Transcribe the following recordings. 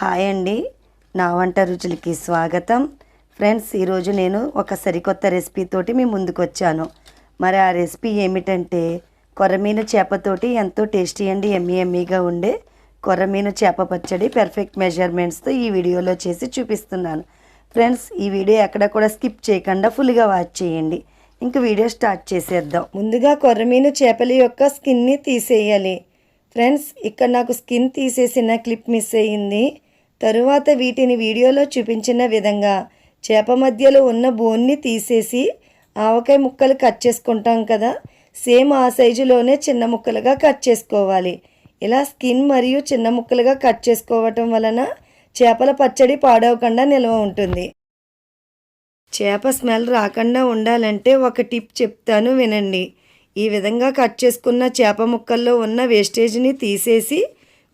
Hi అండి. నా వంట రుచులకి స్వాగతం. ఫ్రెండ్స్ ఈరోజు నేను ఒక సరికొత్త రెసిపీతోటి మీ ముందుకు వచ్చాను మరి ఆ రెసిపీ ఏమిటంటే కొర్రమీను చేపతోటి ఎంతో టేస్టీ అండి ఎమ్మీ ఎమ్మీగా ఉండే కొర్రమీను చేప పచ్చడి పెర్ఫెక్ట్ మెజర్మెంట్స్తో ఈ వీడియోలో చేసి చూపిస్తున్నాను. ఫ్రెండ్స్ ఈ వీడియో ఎక్కడ కూడా స్కిప్ చేయకుండా ఫుల్గా వాచ్ చేయండి. ఇంక వీడియో స్టార్ట్ చేసేద్దాం. ముందుగా కొర్రమీను చేపల యొక్క స్కిన్ని తీసేయాలి. ఫ్రెండ్స్ ఇక్కడ నాకు స్కిన్ తీసేసిన క్లిప్ మిస్ అయ్యింది తరువాత వీటిని వీడియోలో చూపించిన విధంగా చేప మధ్యలో ఉన్న బోన్ని తీసేసి ఆవకాయ ముక్కలు కట్ చేసుకుంటాం కదా సేమ్ ఆ సైజులోనే చిన్న ముక్కలుగా కట్ చేసుకోవాలి. ఇలా స్కిన్ మరియు చిన్న ముక్కలుగా కట్ చేసుకోవటం వలన చేపల పచ్చడి పాడవకుండా నిల్వ ఉంటుంది. చేప స్మెల్ రాకుండా ఉండాలంటే ఒక టిప్ చెప్తాను వినండి. ఈ విధంగా కట్ చేసుకున్న చేప ముక్కల్లో ఉన్న వేస్టేజ్ని తీసేసి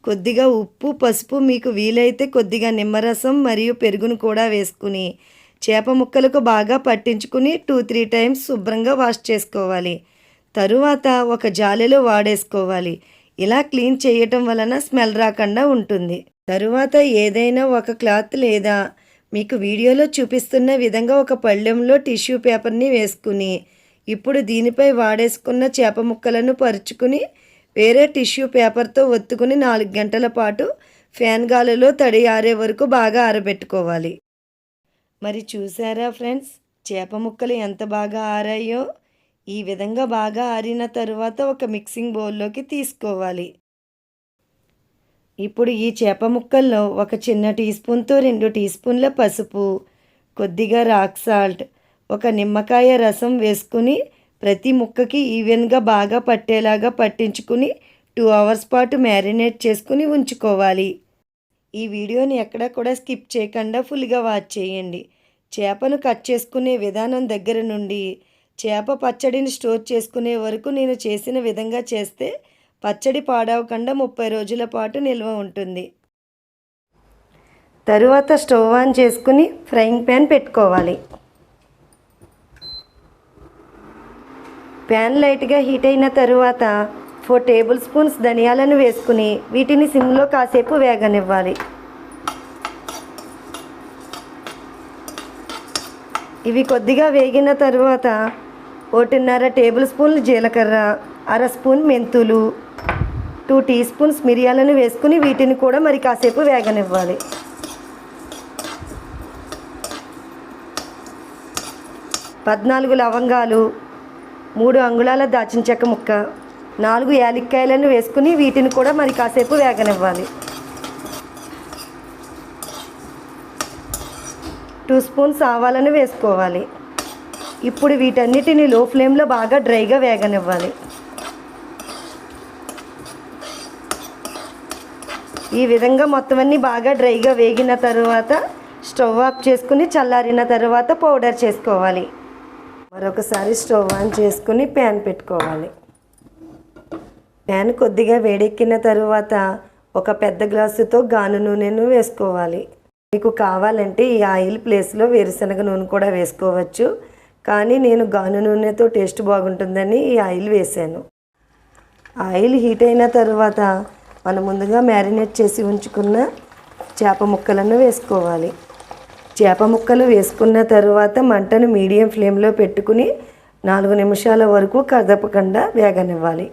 కొద్దిగా ఉప్పు పసుపు మీకు వీలైతే కొద్దిగా నిమ్మరసం మరియు పెరుగును కూడా వేసుకుని చేప ముక్కలకు బాగా పట్టించుకుని టూ త్రీ టైమ్స్ శుభ్రంగా వాష్ చేసుకోవాలి. తరువాత ఒక జాలిలో వాడేసుకోవాలి. ఇలా క్లీన్ చేయటం వలన స్మెల్ రాకుండా ఉంటుంది. తరువాత ఏదైనా ఒక క్లాత్ లేదా మీకు వీడియోలో చూపిస్తున్న విధంగా ఒక పళ్ళెంలో టిష్యూ పేపర్ని వేసుకుని ఇప్పుడు దీనిపై వాడేసుకున్న చేప ముక్కలను పరుచుకుని వేరే టిష్యూ పేపర్తో ఒత్తుకుని నాలుగు గంటల పాటు ఫ్యాన్ గాలిలో తడి ఆరే వరకు బాగా ఆరబెట్టుకోవాలి. మరి చూసారా ఫ్రెండ్స్ చేప ముక్కలు ఎంత బాగా ఆరాయో? ఈ విధంగా బాగా ఆరిన తరువాత ఒక మిక్సింగ్ బౌల్లోకి తీసుకోవాలి. ఇప్పుడు ఈ చేప ముక్కల్లో ఒక చిన్న టీ స్పూన్తో రెండు టీ స్పూన్ల పసుపు కొద్దిగా రాక్ సాల్ట్ ఒక నిమ్మకాయ రసం వేసుకుని ప్రతి ముక్కకి ఈవెన్గా బాగా పట్టేలాగా పట్టించుకుని టూ అవర్స్ పాటు మ్యారినేట్ చేసుకుని ఉంచుకోవాలి. ఈ వీడియోని ఎక్కడ కూడా స్కిప్ చేయకుండా ఫుల్గా వాచ్ చేయండి. చేపను కట్ చేసుకునే విధానం దగ్గర నుండి చేప పచ్చడిని స్టోర్ చేసుకునే వరకు నేను చేసిన విధంగా చేస్తే పచ్చడి పాడవకుండా ముప్పై రోజుల పాటు నిల్వ ఉంటుంది. తరువాత స్టవ్ ఆన్ చేసుకుని ఫ్రైయింగ్ ప్యాన్ పెట్టుకోవాలి. ప్యాన్ లైట్గా హీట్ అయిన తరువాత ఫోర్ టేబుల్ స్పూన్స్ ధనియాలను వేసుకుని వీటిని సిమ్లో కాసేపు వేగనివ్వాలి. ఇవి కొద్దిగా వేగిన తరువాత ఒకటిన్నర టేబుల్ స్పూన్లు జీలకర్ర అర స్పూన్ మెంతులు టూ టీ స్పూన్స్ మిరియాలను వేసుకుని వీటిని కూడా మరి కాసేపు వేగనివ్వాలి. పద్నాలుగు లవంగాలు మూడు అంగుళాల దాచిన చెక్క ముక్క నాలుగు యాలక్కాయలను వేసుకుని వీటిని కూడా మరి కాసేపు వేగనివ్వాలి. టూ స్పూన్స్ ఆవాలను వేసుకోవాలి. ఇప్పుడు వీటన్నిటిని లో ఫ్లేమ్లో బాగా డ్రైగా వేగనివ్వాలి. ఈ విధంగా మొత్తం అన్నీ బాగా డ్రైగా వేగిన తర్వాత స్టవ్ ఆఫ్ చేసుకుని చల్లారిన తర్వాత పౌడర్ చేసుకోవాలి. మరొకసారి స్టవ్ ఆన్ చేసుకుని ప్యాన్ పెట్టుకోవాలి. ప్యాన్ కొద్దిగా వేడెక్కిన తరువాత ఒక పెద్ద గ్లాసుతో గాను నూనెను వేసుకోవాలి. మీకు కావాలంటే ఈ ఆయిల్ ప్లేస్లో వేరుశనగ నూనె కూడా వేసుకోవచ్చు. కానీ నేను గాను నూనెతో టేస్ట్ బాగుంటుందని ఈ ఆయిల్ వేసాను. ఆయిల్ హీట్ అయిన తర్వాత మనం ముందుగా మ్యారినేట్ చేసి ఉంచుకున్న చేప ముక్కలను వేసుకోవాలి. చేప ముక్కలు వేసుకున్న తర్వాత మంటను మీడియం ఫ్లేమ్లో పెట్టుకుని నాలుగు నిమిషాల వరకు కదపకుండా వేగనివ్వాలి.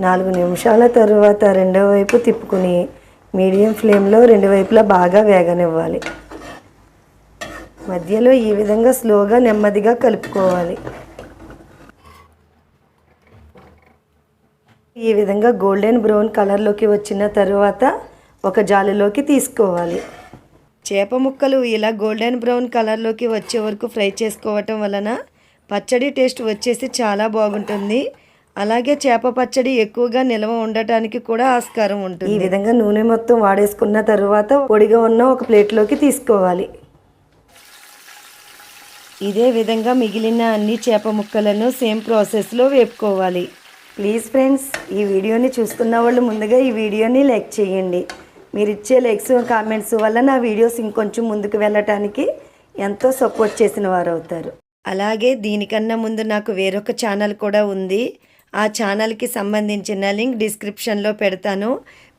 నాలుగు నిమిషాల తర్వాత రెండో వైపు తిప్పుకుని మీడియం ఫ్లేమ్లో రెండు వైపులా బాగా వేగనివ్వాలి. మధ్యలో ఈ విధంగా స్లోగా నెమ్మదిగా కలుపుకోవాలి. ఈ విధంగా గోల్డెన్ బ్రౌన్ కలర్లోకి వచ్చిన తరువాత ఒక జాలిలోకి తీసుకోవాలి. చేప ముక్కలు ఇలా గోల్డెన్ బ్రౌన్ కలర్లోకి వచ్చే వరకు ఫ్రై చేసుకోవటం వలన పచ్చడి టేస్ట్ వచ్చేసి చాలా బాగుంటుంది. అలాగే చేప పచ్చడి ఎక్కువగా నిల్వ ఉండటానికి కూడా ఆస్కారం ఉంటుంది. ఈ విధంగా నూనె మొత్తం వాడేసుకున్న తరువాత పొడిగా ఉన్న ఒక ప్లేట్లోకి తీసుకోవాలి. ఇదే విధంగా మిగిలిన అన్ని చేప ముక్కలను సేమ్ ప్రాసెస్లో వేపుకోవాలి. ప్లీజ్ ఫ్రెండ్స్ ఈ వీడియోని చూస్తున్న వాళ్ళు ముందుగా ఈ వీడియోని లైక్ చేయండి. మీరు ఇచ్చే లైక్స్ కామెంట్స్ వల్ల నా వీడియోస్ ఇంకొంచెం ముందుకు వెళ్ళటానికి ఎంతో సపోర్ట్ చేసిన వారు అవుతారు అలాగే దీనికన్నా ముందు నాకు వేరొక ఛానల్ కూడా ఉంది. ఆ ఛానల్కి సంబంధించిన లింక్ డిస్క్రిప్షన్లో పెడతాను.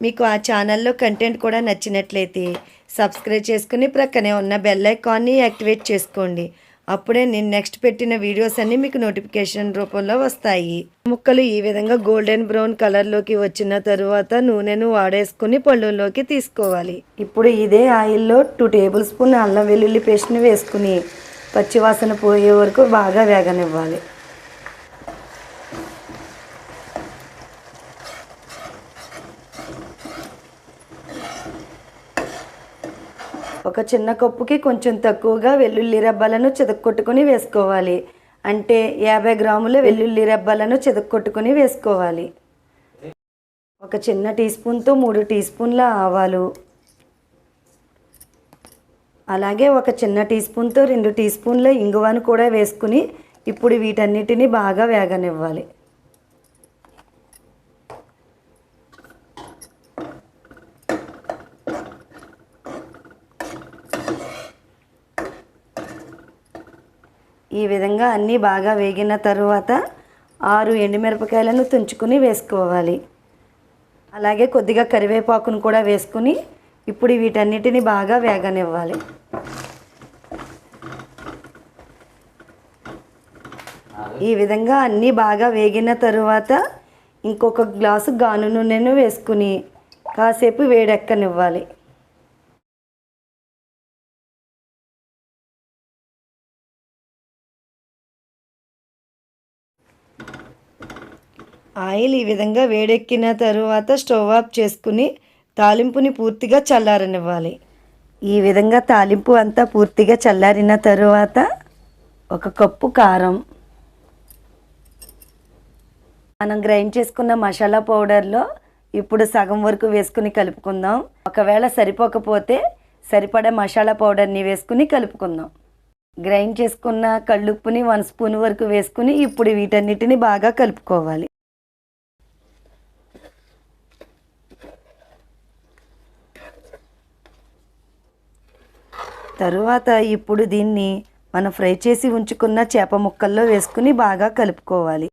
మీకు ఆ ఛానల్లో కంటెంట్ కూడా నచ్చినట్లయితే సబ్స్క్రైబ్ చేసుకుని ప్రక్కనే ఉన్న బెల్ ఐకాన్ని యాక్టివేట్ చేసుకోండి. అప్పుడే నేను నెక్స్ట్ పెట్టిన వీడియోస్ అన్నీ మీకు నోటిఫికేషన్ రూపంలో వస్తాయి. ముక్కలు ఈ విధంగా గోల్డెన్ బ్రౌన్ కలర్లోకి వచ్చిన తరువాత నూనెను వాడేసుకుని పళ్ళులోకి తీసుకోవాలి. ఇప్పుడు ఇదే ఆయిల్లో టూ టేబుల్ స్పూన్ అల్లం వెల్లుల్లి పేస్ట్ని వేసుకుని పచ్చివాసన పోయే వరకు బాగా వేగనివ్వాలి. ఒక చిన్న కప్పుకి కొంచెం తక్కువగా వెల్లుల్లి రెబ్బలను చెదక్కొట్టుకొని వేసుకోవాలి. అంటే యాభై గ్రాముల వెల్లుల్లి రెబ్బలను చెదక్కొట్టుకొని వేసుకోవాలి. ఒక చిన్న టీ స్పూన్తో మూడు టీ స్పూన్ల ఆవాలు. అలాగే ఒక చిన్న టీ స్పూన్తో రెండు టీ స్పూన్ల ఇంగువను కూడా వేసుకుని ఇప్పుడు వీటన్నిటిని బాగా వేగనివ్వాలి. ఈ విధంగా అన్నీ బాగా వేగిన తరువాత ఆరు ఎండుమిరపకాయలను తుంచుకుని వేసుకోవాలి. అలాగే కొద్దిగా కరివేపాకును కూడా వేసుకుని ఇప్పుడు వీటన్నిటిని బాగా వేగనివ్వాలి. ఈ విధంగా అన్నీ బాగా వేగిన తరువాత ఇంకొక గ్లాసు గాను నూనెను వేసుకుని కాసేపు వేడెక్కనివ్వాలి. ఆయిల్ ఈ విధంగా వేడెక్కిన తరువాత స్టవ్ ఆఫ్ చేసుకుని తాలింపుని పూర్తిగా చల్లారనివ్వాలి. ఈ విధంగా తాలింపు అంతా పూర్తిగా చల్లారిన తరువాత ఒక కప్పు కారం. మనం గ్రైండ్ చేసుకున్న మసాలా పౌడర్లో ఇప్పుడు సగం వరకు వేసుకుని కలుపుకుందాం. ఒకవేళ సరిపోకపోతే సరిపడే మసాలా పౌడర్ని వేసుకుని కలుపుకుందాం. గ్రైండ్ చేసుకున్న కళ్ళుప్పుని వన్ స్పూన్ వరకు వేసుకుని ఇప్పుడు వీటన్నిటిని బాగా కలుపుకోవాలి. తరువాత ఇప్పుడు దీన్ని మనం ఫ్రై చేసి ఉంచుకున్న చేప ముక్కల్లో వేసుకుని బాగా కలుపుకోవాలి.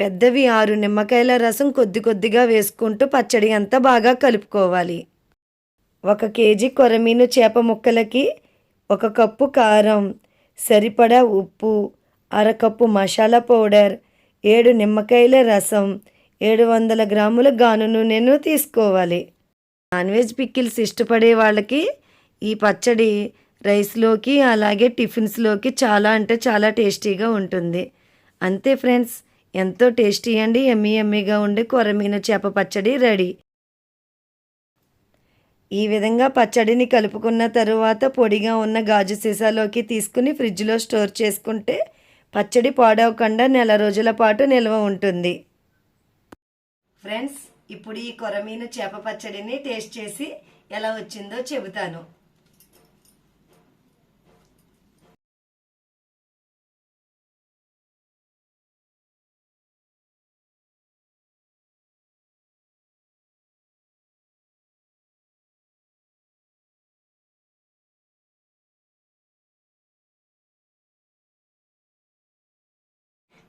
పెద్దవి ఆరు నిమ్మకాయల రసం కొద్ది కొద్దిగా వేసుకుంటూ పచ్చడి అంతా బాగా కలుపుకోవాలి. ఒక కేజీ కొరమీను చేప ముక్కలకి ఒక కప్పు కారం సరిపడా ఉప్పు అరకప్పు మసాలా పౌడర్ ఏడు నిమ్మకాయల రసం ఏడు వందల గ్రాముల గాను నూనెను తీసుకోవాలి. నాన్ వెజ్ పిక్కిల్స్ ఇష్టపడే వాళ్ళకి ఈ పచ్చడి రైస్లోకి అలాగే టిఫిన్స్లోకి చాలా అంటే చాలా టేస్టీగా ఉంటుంది. అంతే ఫ్రెండ్స్ ఎంతో టేస్టీ అండి ఎమ్మీ ఎమ్మీగా ఉండే కొరమీన చేప పచ్చడి రెడీ. ఈ విధంగా పచ్చడిని కలుపుకున్న తరువాత పొడిగా ఉన్న గాజు సీసాలోకి తీసుకుని ఫ్రిడ్జ్లో స్టోర్ చేసుకుంటే పచ్చడి పాడవకుండా నెల రోజుల పాటు నిల్వ ఉంటుంది. ఫ్రెండ్స్ ఇప్పుడు ఈ కొరమీను చేప పచ్చడిని టేస్ట్ చేసి ఎలా వచ్చిందో చెబుతాను.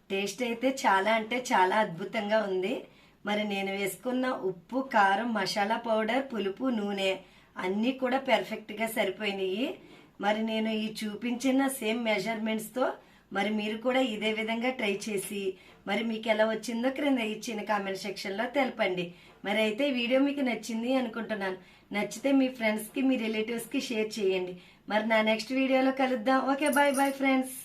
టేస్ట్ అయితే చాలా అంటే చాలా అద్భుతంగా ఉంది. మరి నేను వేసుకున్న ఉప్పు కారం మసాలా పౌడర్ పులుపు నూనె అన్నీ కూడా పెర్ఫెక్ట్గా సరిపోయినాయి. మరి నేను ఈ చూపించిన సేమ్ మెజర్మెంట్స్తో మరి మీరు కూడా ఇదే విధంగా ట్రై చేసి మరి మీకు ఎలా వచ్చిందో క్రింద ఇచ్చిన కామెంట్ సెక్షన్లో తెలపండి. మరి అయితే వీడియో మీకు నచ్చింది అనుకుంటున్నాను. నచ్చితే మీ ఫ్రెండ్స్కి మీ రిలేటివ్స్కి షేర్ చేయండి. మరి నా నెక్స్ట్ వీడియోలో కలుద్దాం. Okay bye bye friends